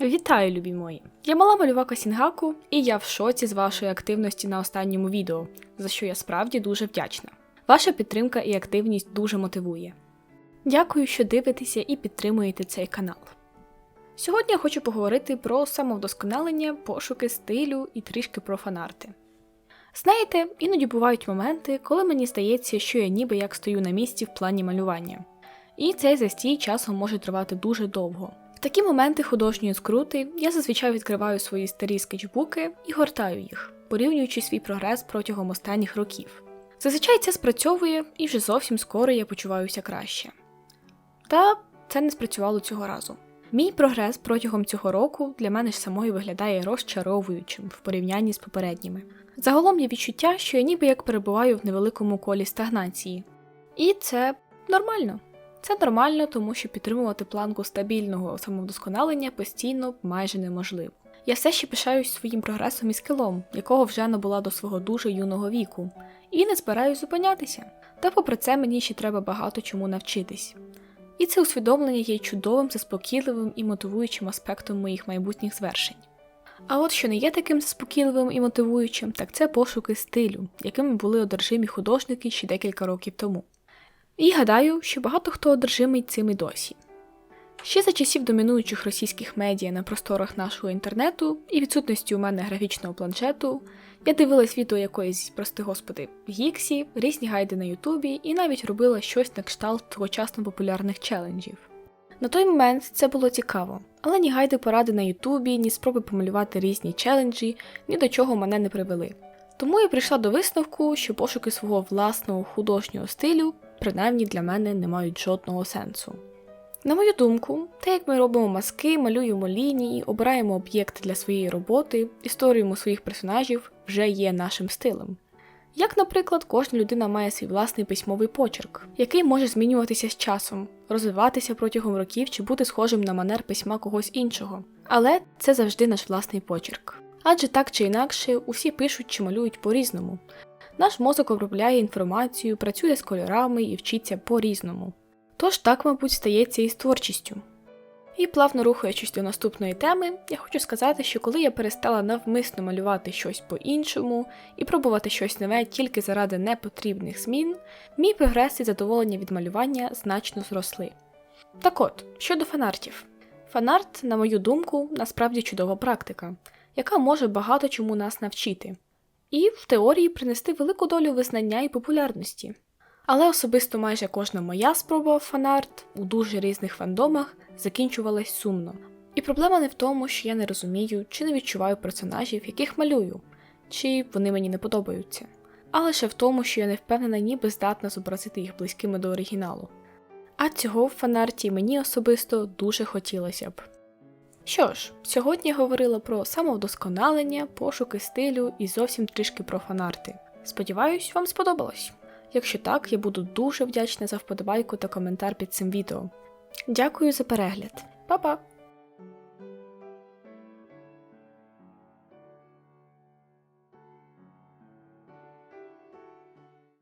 Вітаю, любі мої! Я мала малювака Сінгаку, і я в шоці з вашої активності на останньому відео, за що я справді дуже вдячна. Ваша підтримка і активність дуже мотивує. Дякую, що дивитеся і підтримуєте цей канал. Сьогодні я хочу поговорити про самовдосконалення, пошуки стилю і трішки про фанарти. Знаєте, іноді бувають моменти, коли мені здається, що я ніби як стою на місці в плані малювання. І цей застій часом може тривати дуже довго. Такі моменти художньої скрути я зазвичай відкриваю свої старі скетчбуки і гортаю їх, порівнюючи свій прогрес протягом останніх років. Зазвичай це спрацьовує, і вже зовсім скоро я почуваюся краще. Та це не спрацювало цього разу. Мій прогрес протягом цього року для мене ж самої виглядає розчаровуючим в порівнянні з попередніми. Загалом є відчуття, що я ніби як перебуваю в невеликому колі стагнації. І це нормально. Це нормально, тому що підтримувати планку стабільного самовдосконалення постійно майже неможливо. Я все ще пишаюсь своїм прогресом і скилом, якого вже набула до свого дуже юного віку, і не збираюсь зупинятися. Та попри це мені ще треба багато чому навчитись. І це усвідомлення є чудовим, заспокійливим і мотивуючим аспектом моїх майбутніх звершень. А от що не є таким заспокійливим і мотивуючим, так це пошуки стилю, якими були одержимі художники ще декілька років тому. І гадаю, що багато хто одержимий цим і досі. Ще за часів домінуючих російських медіа на просторах нашого інтернету і відсутності у мене графічного планшету, я дивилась відео якоїсь, прости господи, Гіксі, різні гайди на Ютубі і навіть робила щось на кшталт тогочасно популярних челенджів. На той момент це було цікаво, але ні гайди поради на Ютубі, ні спроби помалювати різні челенджі ні до чого мене не привели. Тому я прийшла до висновку, що пошуки свого власного художнього стилю, принаймні для мене, не мають жодного сенсу. На мою думку, те, як ми робимо маски, малюємо лінії, обираємо об'єкти для своєї роботи і створюємо своїх персонажів, вже є нашим стилем. Як, наприклад, кожна людина має свій власний письмовий почерк, який може змінюватися з часом, розвиватися протягом років чи бути схожим на манер письма когось іншого. Але це завжди наш власний почерк. Адже так чи інакше усі пишуть чи малюють по-різному. Наш мозок обробляє інформацію, працює з кольорами і вчиться по-різному. Тож так, мабуть, стається і з творчістю. І плавно рухаючись до наступної теми, я хочу сказати, що коли я перестала навмисно малювати щось по-іншому і пробувати щось нове тільки заради непотрібних змін, мій прогрес і задоволення від малювання значно зросли. Так от, щодо фанартів. Фанарт, на мою думку, насправді чудова практика, яка може багато чому нас навчити, і в теорії принести велику долю визнання і популярності. Але особисто майже кожна моя спроба фанарт у дуже різних фандомах закінчувалась сумно. І проблема не в тому, що я не розумію чи не відчуваю персонажів, яких малюю, чи вони мені не подобаються, а лише в тому, що я не впевнена, ніби здатна зобразити їх близькими до оригіналу. А цього в фанарті мені особисто дуже хотілося б. Що ж, сьогодні говорила про самовдосконалення, пошуки стилю і зовсім трішки про фанарти. Сподіваюсь, вам сподобалось. Якщо так, я буду дуже вдячна за вподобайку та коментар під цим відео. Дякую за перегляд. Па-па!